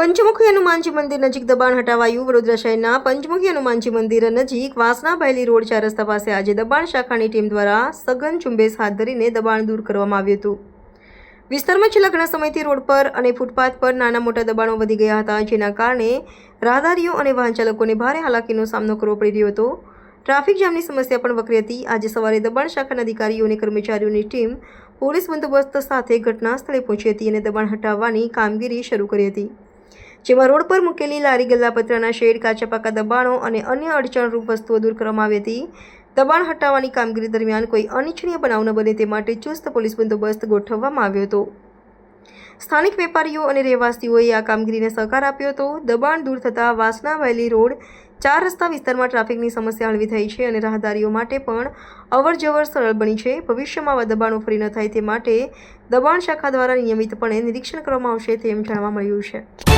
પંચમુખી હનુમાનજી મંદિર નજીક દબાણ હટાવાયું. વડોદરા શહેરના પંચમુખી હનુમાનજી મંદિર નજીક વાસના ભાયલી રોડ ચાર રસ્તા પાસે આજે દબાણ શાખાની ટીમ દ્વારા સઘન ઝુંબેશ હાથ ધરીને દબાણ દૂર કરવામાં આવ્યું હતું. વિસ્તારમાં છેલ્લા ઘણા સમયથી રોડ પર અને ફૂટપાથ પર નાના મોટા દબાણો વધી ગયા હતા, જેના કારણે રાહદારીઓ અને વાહન ચાલકોને ભારે હાલાકીનો સામનો કરવો પડી રહ્યો હતો. ટ્રાફિક જામની સમસ્યા પણ વકરી હતી. આજે સવારે દબાણ શાખાના અધિકારીઓ અને કર્મચારીઓની ટીમ પોલીસ બંદોબસ્ત સાથે ઘટના સ્થળે પહોંચી હતી અને દબાણ હટાવવાની કામગીરી શરૂ કરી હતી. જેમાં રોડ પર મૂકેલી લારી ગલ્લાપત્રના શેડ કાચા પાકા દબાણો અને અન્ય અડચણરૂપ વસ્તુઓ દૂર કરવામાં આવી હતી. દબાણ હટાવવાની કામગીરી દરમિયાન કોઈ અનિચ્છનીય બનાવ ન બને તે માટે ચુસ્ત પોલીસ બંદોબસ્ત ગોઠવવામાં આવ્યો હતો. સ્થાનિક વેપારીઓ અને રહેવાસીઓએ આ કામગીરીને સહકાર આપ્યો હતો. દબાણ દૂર થતાં વાસણા વેલી રોડ ચાર રસ્તા વિસ્તારમાં ટ્રાફિકની સમસ્યા હળવી થઈ છે અને રાહદારીઓ માટે પણ અવર જવર સરળ બની છે. ભવિષ્યમાં આવા દબાણો ફરી ન થાય તે માટે દબાણ શાખા દ્વારા નિયમિતપણે નિરીક્ષણ કરવામાં આવશે તેમ જાણવા મળ્યું છે.